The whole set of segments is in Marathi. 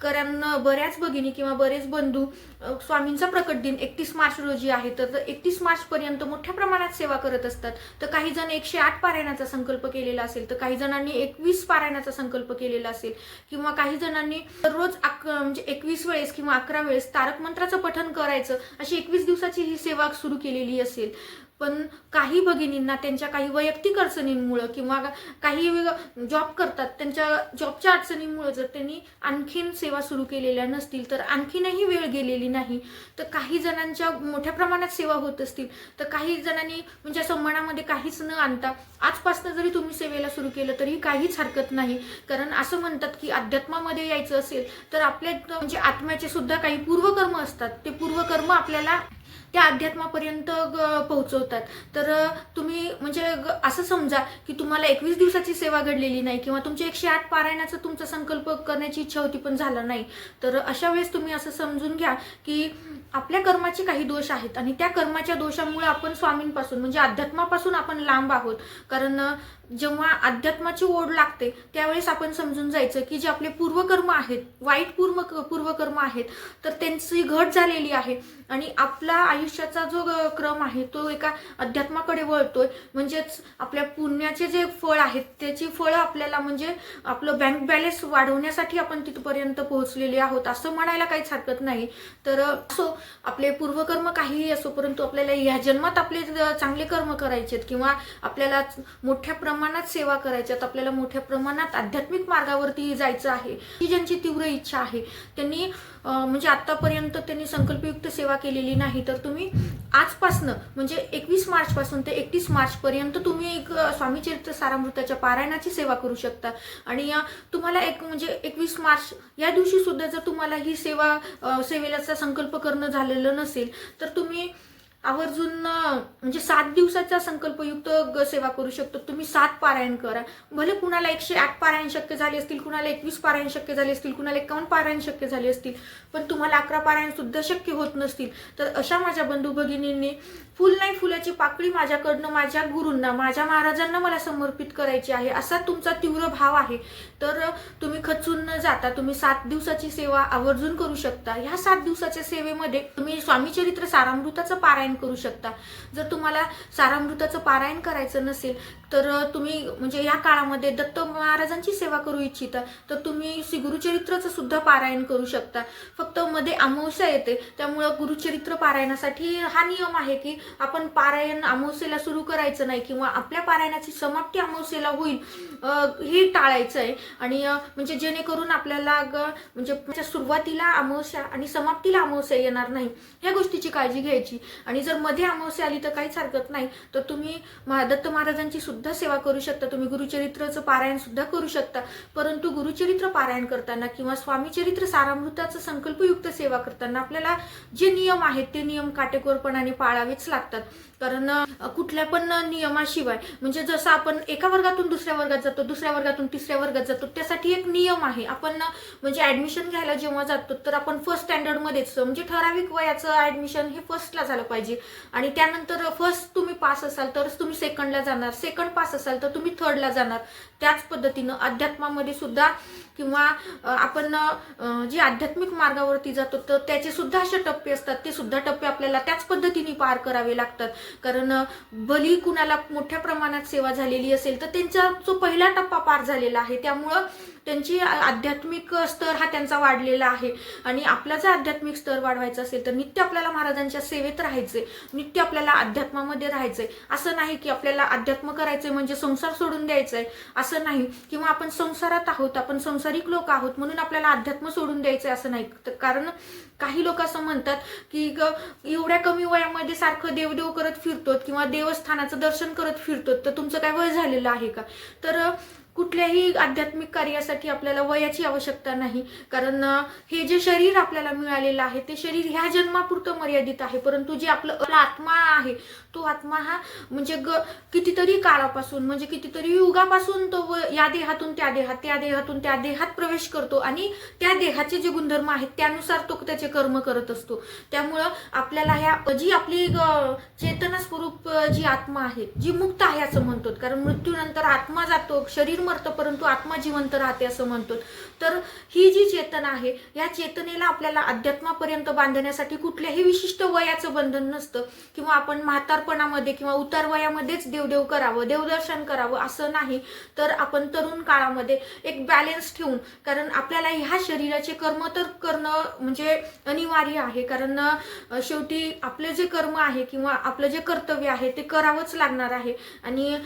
कारण बऱ्याच भगिनी किंवा बरेच बंधू स्वामींचा प्रकट दिन एकतीस मार्च रोजी आहे. तर एकतीस मार्च पर्यंत मोठ्या प्रमाणात सेवा करत असतात. तर काही जण एकशे आठ पारायणाचा संकल्प केलेला असेल तर काही जणांनी एकवीस पारायणाचा संकल्प केलेला असेल किंवा काही जणांनी रोज अक म्हणजे एकवीस वेळेस किंवा अकरा वेळेस तारक मंत्राचं पठण करायचं अशी एकवीस दिवसाची ही सेवा सुरू केलेली असेल. पण काही भगिनींना त्यांच्या काही वैयक्तिक अडचणींमुळं किंवा काही जॉब करतात त्यांच्या जॉबच्या अडचणींमुळं जर त्यांनी आणखीन सेवा सुरू केलेल्या नसतील तर आणखीनही वेळ गेलेली नाही. तर काही जणांच्या मोठ्या प्रमाणात सेवा होत असतील तर काही जणांनी म्हणजे असं मनामध्ये काहीच न आणता आजपासून जरी तुम्ही सेवेला सुरू केलं तरी काहीच हरकत नाही. कारण असं म्हणतात की अध्यात्मामध्ये यायचं असेल तर आपल्या म्हणजे आत्म्याचे सुद्धा काही पूर्वकर्म असतात. ते पूर्वकर्म आपल्याला त्या अध्यात्मापर्यंत ग- पोहोचवतात. तर तुम्ही म्हणजे ग- असं समजा की तुम्हाला एकवीस दिवसाची सेवा घडलेली नाही किंवा तुमची एकशे आठ पारायणाचा तुमचा संकल्प करण्याची इच्छा होती पण झाला नाही. तर अशा वेळेस तुम्ही असं समजून घ्या की आपल्या कर्माचे काही दोष आहेत आणि त्या कर्माच्या दोषामुळे आपण स्वामींपासून म्हणजे अध्यात्मापासून आपण लांब आहोत. कारण जेव्हा अध्यात्माची ओढ लागते त्यावेळेस आपण समजून जायचं की जे आपले पूर्वकर्म आहेत वाईट पूर्व पूर्वकर्म आहेत तर त्यांची घट झालेली आहे. आणि आपला आयुष्याचा जो क्रम आहे तो एका अध्यात्माकडे वळतोय. म्हणजेच आपल्या पुण्याचे जे फळ आहेत त्याची फळं आपल्याला म्हणजे आपलं बँक बॅलन्स वाढवण्यासाठी आपण तिथपर्यंत पोहोचलेले आहोत असं म्हणायला काहीच हरकत नाही. तर सो आपले पूर्वकर्म काहीही असो परंतु आपल्याला ह्या जन्मात आपले चांगले कर्म करायचे आहेत किंवा आपल्याला मोठ्या प्रमाणात सेवा करायच्यात आपल्याला मोठ्या प्रमाणात आध्यात्मिक मार्गावरती जायचं आहे ही ज्यांची तीव्र इच्छा आहे त्यांनी म्हणजे आतापर्यंत त्यांनी संकल्पयुक्त सेवा केलेली नाही तर तुम्ही आजपासनं म्हणजे एकवीस मार्च पासून ते एकतीस मार्च पर्यंत तुम्ही एक स्वामी चरित्र सारामृताच्या पारायणाची सेवा करू शकता. आणि या तुम्हाला एक म्हणजे एकवीस मार्च या दिवशी सुद्धा जर तुम्हाला ही सेवा सेवेलाचा संकल्प करणं झालेलं नसेल तर तुम्ही आवर्जून म्हणजे सात दिवसाचा संकल्पयुक्त सेवा करू शकतो. तुम्ही सात पारायण करा. भले कुणाला एकशे आठ पारायण शक्य झाले असतील कुणाला एकवीस पारायण शक्य झाले असतील कुणाला एकावन्न पारायण शक्य झाले असतील पण तुम्हाला अकरा पारायण सुद्धा शक्य होत नसतील तर अशा माझ्या बंधू भगिनींनी फुल नाही फुलाची पाकळी माझ्याकडनं माझ्या गुरूंना माझ्या महाराजांना मला समर्पित करायची आहे असा तुमचा तीव्र भाव आहे. तर तुम्ही खचून न जाता तुम्ही सात दिवसाची सेवा आवर्जून करू शकता. ह्या सात दिवसाच्या सेवेमध्ये तुम्ही स्वामीचरित्र सारामृताचं पारायण करू शकता. जर तुम्हाला सारामृताचं पारायण करायचं नसेल तर तुम्ही म्हणजे या काळामध्ये दत्त महाराजांची सेवा करू इच्छिता तर तुम्ही श्री गुरुचरित्राचं सुद्धा पारायण करू शकता. फक्त मध्ये अमावस्या येते त्यामुळं गुरुचरित्र पारायणासाठी हा नियम आहे की आपण पारायण अमावस्येला सुरू करायचं नाही किंवा आपल्या पारायणाची समाप्ती अमावस्येला होईल हे टाळायचं आहे आणि म्हणजे जेणेकरून आपल्याला ग- म्हणजे सुरुवातीला अमावस्या आणि समाप्तीला अमावस्या येणार नाही ह्या गोष्टीची काळजी घ्यायची. आणि जर मध्ये अमावस्या आली तर काहीच हरकत नाही तर तुम्ही दत्त महाराजांची सुद्धा सेवा करू शकता. तुम्ही गुरुचरित्राचं पारायण सुद्धा करू शकता. परंतु गुरुचरित्र पारायण करताना किंवा स्वामी चरित्र सारामृताचं संकल्पयुक्त सेवा करताना आपल्याला जे नियम आहेत ते नियम काटेकोरपणाने पाळावेच लागतात. कारण कुठल्या पण नियमाशिवाय म्हणजे जसं आपण एका वर्गातून दुसऱ्या वर्गात जातो दुसऱ्या वर्गातून तिसऱ्या वर्गात जातो त्यासाठी एक नियम आहे. आपण म्हणजे ऍडमिशन घ्यायला जेव्हा जातो तर आपण फर्स्ट स्टँडर्डमध्येच म्हणजे ठराविक वयाचं ऍडमिशन हे फर्स्टला झालं पाहिजे. आणि त्यानंतर फर्स्ट तुम्ही पास असाल तरच तुम्ही सेकंडला जाणार. सेकंड पास असाल तर तुम्ही थर्डला जाणार. त्याच पद्धतीनं अध्यात्मामध्ये सुद्धा किंवा आपण जे आध्यात्मिक मार्गावरती जातो तर त्याचे सुद्धा असे टप्पे असतात. ते सुद्धा टप्पे आपल्याला त्याच पद्धतीने पार करावे लागतात. कारण बली भली कुणाला मोठ्या प्रमाणात सेवा झालेली असेल तर त्यांचा जो पहिला टप्पा पार झालेला आहे त्यामुळं त्यांची आध्यात्मिक स्तर हा त्यांचा वाढलेला आहे. आणि आपला जर आध्यात्मिक स्तर वाढवायचा असेल तर नित्य आपल्याला महाराजांच्या सेवेत राहायचे नित्य आपल्याला अध्यात्मामध्ये राहायचंय. असं नाही की आपल्याला अध्यात्म करायचंय म्हणजे संसार सोडून द्यायचंय. असं नाही. किंवा आपण संसारात आहोत आपण संसारिक लोक आहोत म्हणून आपल्याला अध्यात्म सोडून द्यायचंय असं नाही. तर कारण काही लोक असं म्हणतात की ग एवढ्या कमी वयामध्ये सारखं देवदेव करत फिरतो किंवा देवस्थानाचं दर्शन करत फिरतो तर तुमचं काय वय झालेलं आहे का? तर कुठल्याही आध्यात्मिक कार्यासाठी आपल्याला वयाची आवश्यकता नाही. कारण हे जे शरीर आपल्याला मिळालेलं आहे ते शरीर ह्या जन्मापुरतं मर्यादित आहे. परंतु जे आपलं आपला आत्मा आहे तो आत्मा हा म्हणजे ग कितीतरी काळापासून म्हणजे कितीतरी युगापासून तो व- या देहातून त्या देहात त्या देहातून त्या देहात प्रवेश करतो आणि त्या देहाचे जे गुणधर्म आहेत त्यानुसार तो त्याचे कर्म करत असतो. त्यामुळं आपल्याला ह्या जी आपली ग- चेतना स्वरूप जी आत्मा आहे जी मुक्त आहे असं म्हणतो कारण मृत्यूनंतर आत्मा जातो शरीर मरतं परंतु आत्मा जिवंत राहते असं म्हणतो. तर ही जी चेतना आहे या चेतनेला आपल्याला अध्यात्मापर्यंत बांधण्यासाठी कुठल्याही विशिष्ट वयाचं बंधन नसतं. किंवा आपण म्हातारपणामध्ये किंवा उतार वयामध्येच देवदेव करावं देवदर्शन करावं असं नाही. तर आपण तरुण काळामध्ये एक बॅलेन्स ठेवून कारण आपल्याला ह्या शरीराचे कर्म तर करणं म्हणजे अनिवार्य आहे. कारण शेवटी आपले जे कर्म आहे किंवा आपलं जे कर्तव्य आहे ते करावंच लागणार आहे. आणि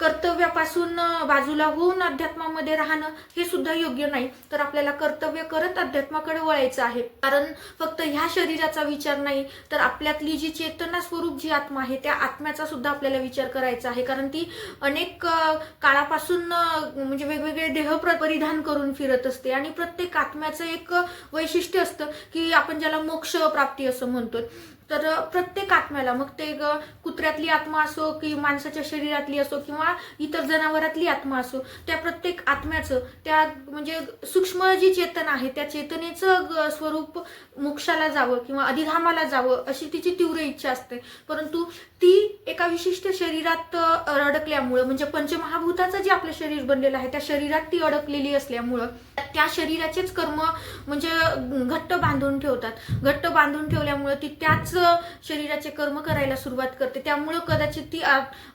कर्तव्यापासून बाजूला होऊन अध्यात्मामध्ये राहणं हे सुद्धा योग्य नाही. तर आपल्याला कर्तव्य करत अध्यात्माकडे वळायचं आहे. कारण फक्त ह्या शरीराचा विचार नाही तर आपल्यातली जी चेतना स्वरूप जी आत्मा आहे त्या आत्म्याचा सुद्धा आपल्याला विचार करायचा आहे. कारण ती अनेक काळापासून म्हणजे वेगवेगळे देह प्र- परिधान करून फिरत असते. आणि प्रत्येक आत्म्याचं एक वैशिष्ट्य असतं की आपण ज्याला मोक्ष प्राप्ती असं म्हणतो तर प्रत्येक आत्म्याला मग ते कुत्र्यातली आत्मा असो की माणसाच्या शरीरातली असो किंवा इतर जनावरातली आत्मा असो त्या प्रत्येक आत्म्याचं त्या म्हणजे सूक्ष्म जी चेतन आहे त्या चेतनेचं ग- स्वरूप मोक्षाला जावं किंवा अधिधामाला जावं अशी तिची तीव्र इच्छा असते. परंतु ती एका विशिष्ट शरीरात अडकल्यामुळं म्हणजे पंचमहाभूताचं जे आपलं शरीर बनलेलं आहे त्या शरीरात ती अडकलेली असल्यामुळं त्या शरीराचेच कर्म म्हणजे घट्ट बांधून ठेवतात. घट्ट बांधून ठेवल्यामुळं ती त्याच शरीराचे कर्म करायला सुरुवात करते त्यामुळं कदाचित ती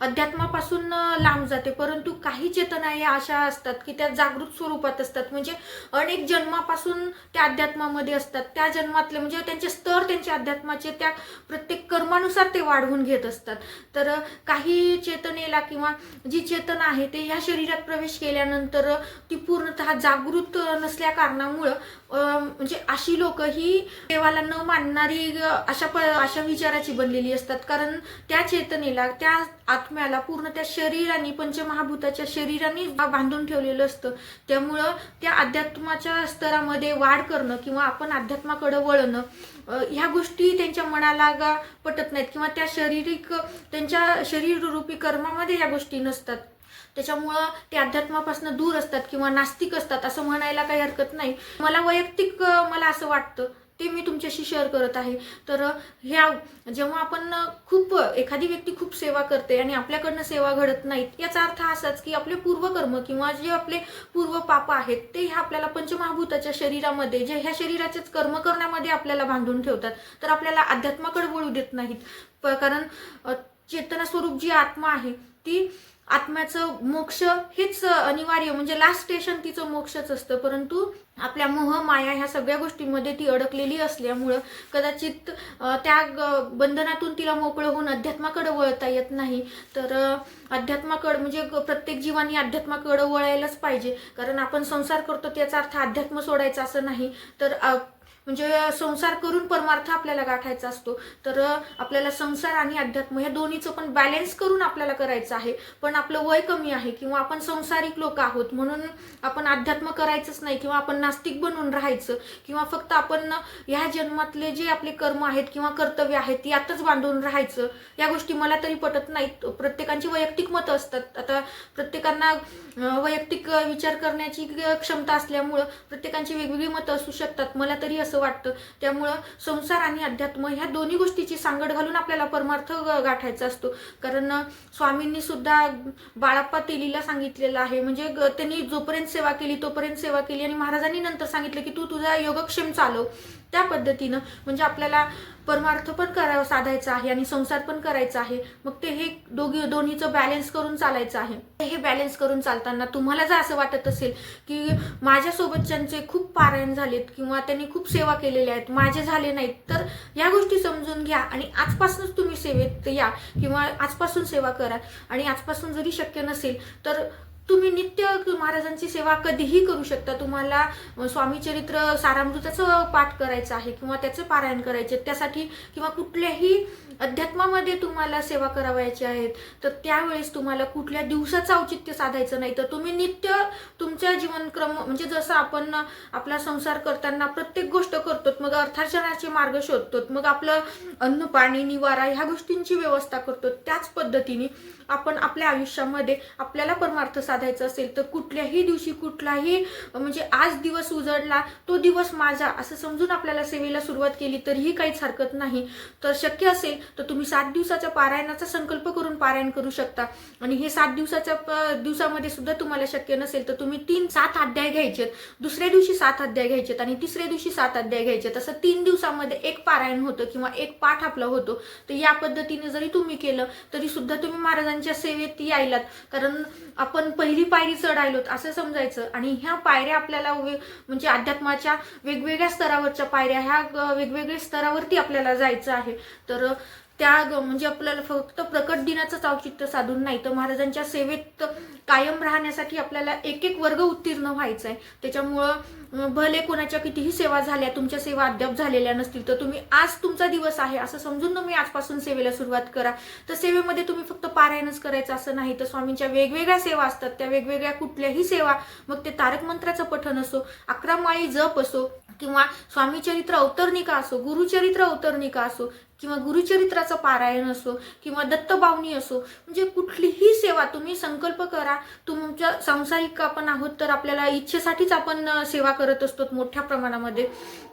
अध्यात्मापासून लांब जाते. परंतु काही चेतना या अशा असतात की त्या जागृत स्वरूपात असतात. म्हणजे अनेक जन्मापासून त्या अध्यात्मामध्ये असतात. त्या जन्मातले म्हणजे त्यांचे स्तर त्यांच्या अध्यात्माचे त्या प्रत्येक कर्मानुसार ते वाढवून घेत असतात. तर काही चेतनेला किंवा जी चेतना आहे ते ह्या शरीरात प्रवेश केल्यानंतर ती पूर्णतः जागृत नसल्या कारणामुळं म्हणजे अशी लोक ही देवाला न मानणारी अशा प अशा विचाराची बनलेली असतात. कारण त्या चेतनेला त्या आत्म्याला पूर्ण त्या शरीराने पंचमहाभूताच्या शरीराने बांधून ठेवलेलं असतं. त्यामुळं त्या अध्यात्माच्या स्तरामध्ये वाढ करणं किंवा आपण अध्यात्माकडे वळणं ह्या गोष्टी त्यांच्या मनाला गा पटत नाहीत किंवा त्या शारीरिक त्यांच्या शरीररूपी कर्मामध्ये या गोष्टी नसतात. त्याच्यामुळं ते अध्यात्मापासून दूर असतात किंवा नास्तिक असतात असं म्हणायला काही हरकत नाही. मला वैयक्तिक मला असं वाटतं ते मी तुमच्याशी शेअर करत आहे. तर ह्या जेव्हा आपण खूप एखादी व्यक्ती खूप सेवा करते आणि आपल्याकडनं सेवा घडत नाहीत याचा अर्थ असाच की आपले पूर्वकर्म किंवा जे आपले पूर्व पाप आहेत ते ह्या आपल्याला पंचमहाभूताच्या शरीरामध्ये जे ह्या शरीराचेच कर्म करण्यामध्ये आपल्याला बांधून ठेवतात तर आपल्याला अध्यात्माकडे वळू देत नाहीत. प- कारण चेतना स्वरूप जी आत्मा आहे ती आत्म्याचं मोक्ष हेच अनिवार्य म्हणजे लास्ट स्टेशन तिचं मोक्षच असतं. परंतु आपल्या मोह माया ह्या सगळ्या गोष्टींमध्ये ती अडकलेली असल्यामुळं कदाचित त्या ग- बंधनातून तिला मोकळं होऊन अध्यात्माकडे वळता येत नाही. तर अध्यात्माकडं म्हणजे प्रत्येक जीवानी अध्यात्माकडं वळायलाच पाहिजे. कारण आपण संसार करतो त्याचा अर्थ अध्यात्म सोडायचा असं नाही. तर म्हणजे संसार करून परमार्थ आपल्याला गाठायचा असतो. तर आपल्याला संसार आणि अध्यात्म ह्या दोन्हीचं पण बॅलेन्स करून आपल्याला करायचं आहे. पण आपलं वय कमी आहे किंवा आपण संसारिक लोक आहोत म्हणून आपण अध्यात्म करायचंच नाही किंवा आपण नास्तिक बनून राहायचं किंवा फक्त आपण ह्या जन्मातले जे आपले कर्म आहेत किंवा कर्तव्य आहेत यातच बांधून राहायचं. या गोष्टी मला तरी पटत नाहीत. प्रत्येकांची वैयक्तिक मतं असतात. आता प्रत्येकांना वैयक्तिक विचार करण्याची क्षमता असल्यामुळं प्रत्येकांची वेगवेगळी मतं असू शकतात. मला तरी असं वाटतं. त्यामुळं संसार आणि अध्यात्म ह्या दोन्ही गोष्टीची सांगड घालून आपल्याला परमार्थ ग- गाठायचा असतो. कारण स्वामींनी सुद्धा बाळाप्पा तेलीला सांगितलेलं आहे. म्हणजे ग- त्यांनी जोपर्यंत सेवा केली तोपर्यंत सेवा केली आणि महाराजांनी नंतर सांगितलं की तू तुझा योगक्षेम चालव. त्या पद्धतीनं म्हणजे आपल्याला परमार्थ पण करावा साधायचा आहे आणि संसार पण करायचा आहे. मग ते हे दोघी दोन्हीचं बॅलन्स करून चालायचं आहे. हे बॅलन्स करून चालताना तुम्हाला जर असं वाटत असेल की माझ्यासोबतच्यांचे खूप पारायण झालेत किंवा त्यांनी खूप सेवा केलेल्या आहेत माझे झाले नाहीत तर या गोष्टी समजून घ्या आणि आजपासूनच तुम्ही सेवेत या किंवा आजपासून सेवा करा. आणि आजपासून जरी शक्य नसेल तर तुम्ही नित्य महाराजांची सेवा कधीही करू शकता. तुम्हाला स्वामी चरित्र सारामृताचं पाठ करायचं आहे किंवा त्याचं पारायण करायचे त्यासाठी किंवा कुठल्याही अध्यात्मामध्ये तुम्हाला सेवा करावयाची आहेत तर त्यावेळेस तुम्हाला कुठल्या दिवसाचं औचित्य साधायचं नाही. तर तुम्ही नित्य तुमच्या जीवनक्रम म्हणजे जसं आपण आपला संसार करताना प्रत्येक गोष्ट करतो मग अर्थार्जनाचे मार्ग शोधतो मग आपलं अन्न पाणी निवारा ह्या गोष्टींची व्यवस्था करतो त्याच पद्धतीने आपण आपल्या आयुष्यामध्ये आपल्याला परमार्थ साधायचा असेल तर कुठल्याही दिवशी कुठलाही म्हणजे आज दिवस उजडला तो दिवस माझा असं समजून आपल्याला सेवेला सुरुवात केली तरीही काहीच हरकत नाही. तर शक्य असेल तर तुम्ही सात दिवसाच्या पारायणाचा संकल्प करून पारायण करू शकता. आणि हे सात दिवसाच्या प- दिवसामध्ये सुद्धा तुम्हाला शक्य नसेल तर तुम्ही तीन सात अध्याय घ्यायचेत. दुसऱ्या दिवशी सात अध्याय घ्यायचेत आणि तिसऱ्या दिवशी सात अध्याय घ्यायचेत. असं तीन दिवसामध्ये एक पारायण होतं किंवा एक पाठ आपला होतो. तर या पद्धतीने जरी तुम्ही केलं तरी सुद्धा तुम्ही महाराजांच्या सेवेत यायलात कारण आपण पहिली पायरी चढायलोत असं समजायचं. आणि ह्या पायऱ्या आपल्याला म्हणजे अध्यात्माच्या वेगवेगळ्या स्तरावरच्या पायऱ्या ह्या वेगवेगळ्या स्तरावरती आपल्याला जायचं आहे. तर त्या म्हणजे आपल्याला फक्त प्रकट दिनाचंच औचित्य साधून नाही तर महाराजांच्या सेवेत कायम राहण्यासाठी आपल्याला एक एक वर्ग उत्तीर्ण व्हायचा आहे त्याच्यामुळं भले कोणाच्या कितीही सेवा झाल्या तुमच्या सेवा अद्याप झालेल्या नसतील तर तुम्ही आज तुमचा दिवस आहे असं समजून तुम्ही आजपासून सेवेला सुरुवात करा. तर सेवेमध्ये तुम्ही फक्त पारायणच करायचं असं नाही तर स्वामींच्या वेगवेगळ्या सेवा असतात त्या वेगवेगळ्या कुठल्याही सेवा मग ते तारक मंत्राचं पठण असो अकरा माळी जप असो किंवा स्वामीचरित्र अवतरणिका असो गुरुचरित्र अवतरणिका असो किंवा गुरुचरित्राचं पारायण असो किंवा दत्तबावनी असो म्हणजे कुठलीही सेवा तुम्ही संकल्प करा. तुमच्या सांसारिक आपण आहोत तर आपल्याला इच्छेसाठीच आपण सेवा करत असतो मोठ्या प्रमाणामध्ये.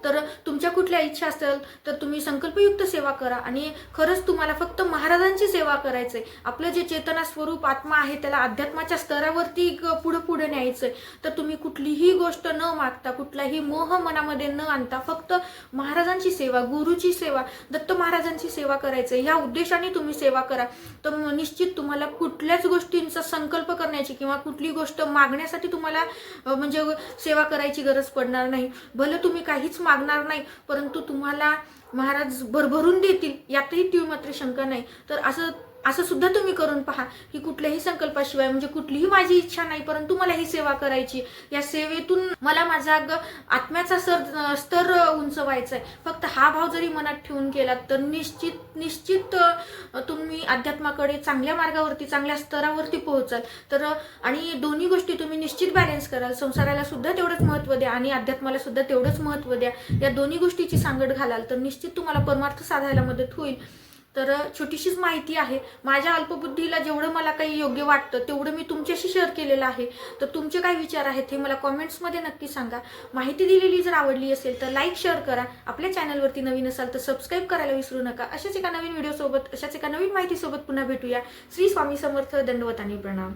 तर तुमच्या कुठल्या इच्छा असेल तर तुम्ही संकल्पयुक्त सेवा करा आणि खरंच तुम्हाला फक्त महाराजांची सेवा करायचं आहे आपलं जे चेतना स्वरूप आत्मा आहे त्याला अध्यात्माच्या स्तरावरती पुढं पुढे न्यायचं आहे तर तुम्ही कुठलीही गोष्ट न मागता कुठलाही मोह मनामध्ये न आणता फक्त महाराजांची सेवा गुरुची सेवा दत्त महाराज महाराजांची सेवा करायचं ह्या उद्देशाने तुम्ही सेवा करा. तर निश्चित तुम्हाला कुठल्याच गोष्टींचा संकल्प करण्याची किंवा कुठली गोष्ट मागण्यासाठी तुम्हाला म्हणजे सेवा करायची गरज पडणार नाही. भले तुम्ही काहीच मागणार नाही परंतु तुम्हाला महाराज भरभरून देतील यातही ती मात्र शंका नाही. तर असं असं सुद्धा तुम्ही करून पहा की कुठल्याही संकल्पाशिवाय म्हणजे कुठलीही माझी इच्छा नाही परंतु मला ही सेवा करायची. या सेवेतून मला माझा ग- आत्म्याचा सर स्तर उंचवायचा आहे फक्त हा भाव जरी मनात ठेवून केला तर निश्चित निश्चित तुम्ही अध्यात्माकडे चांगल्या मार्गावरती चांगल्या स्तरावरती पोहोचाल. तर आणि दोन्ही गोष्टी तुम्ही निश्चित बॅलेन्स कराल. संसाराला सुद्धा तेवढंच महत्त्व द्या आणि अध्यात्माला सुद्धा तेवढंच महत्त्व द्या. या दोन्ही गोष्टीची सांगड घालाल तर निश्चित तुम्हाला परमार्थ साधायला मदत होईल. तर छोटीशीच माहिती आहे. माझ्या अल्पबुद्धीला जेवढं मला काही योग्य वाटतं तेवढं मी तुमच्याशी शेअर केलेलं आहे. तर तुमचे काय विचार आहेत हे मला कॉमेंट्समध्ये नक्की सांगा. माहिती दिलेली जर आवडली असेल तर लाईक शेअर करा. आपल्या चॅनलवरती नवीन असाल तर सबस्क्राईब करायला विसरू नका. अशाच एका नवीन व्हिडिओसोबत अशाच एका नवीन माहितीसोबत पुन्हा भेटूया. श्री स्वामी समर्थ दंडवत आणि प्रणाम.